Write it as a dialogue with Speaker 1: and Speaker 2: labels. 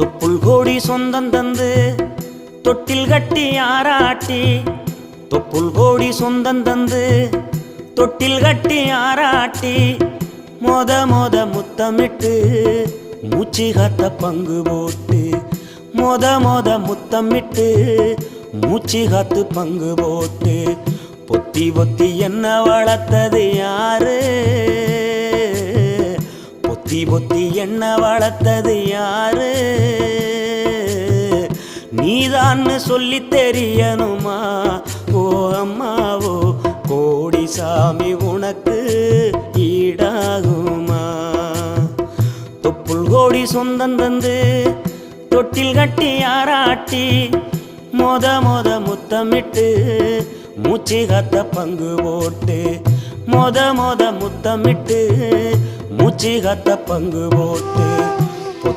Speaker 1: தொப்புள் கோடி சொந்தம் தந்து தொட்டில் கட்டி ஆராட்டி தொப்புள் கோடி சொந்தம் தந்து தொட்டில் கட்டி ஆராட்டி மொத மொத முத்தமிட்டு மூச்சு காத்த பங்கு போட்டு மொத மொத முத்தமிட்டு மூச்சு காத்து பங்கு போட்டு பொத்தி பொத்தி என்ன வளர்த்தது யாரு? பொத்தி பொத்தி என்ன வளர்த்தது யாரு? நீதான்னு சொல்லி தெரியணுமா? ஓ அம்மாவோ கோடி சாமி உனக்கு ஈடாகுமா? தொப்புள் கோடி சொந்தம் தந்து தொட்டில் கட்டி ஆராட்டி மொத மொத முத்தமிட்டு மூச்சு காத்த பங்கு போட்டு மொத மொத முத்தமிட்டு மூச்சு காத்த பங்கு போட்டு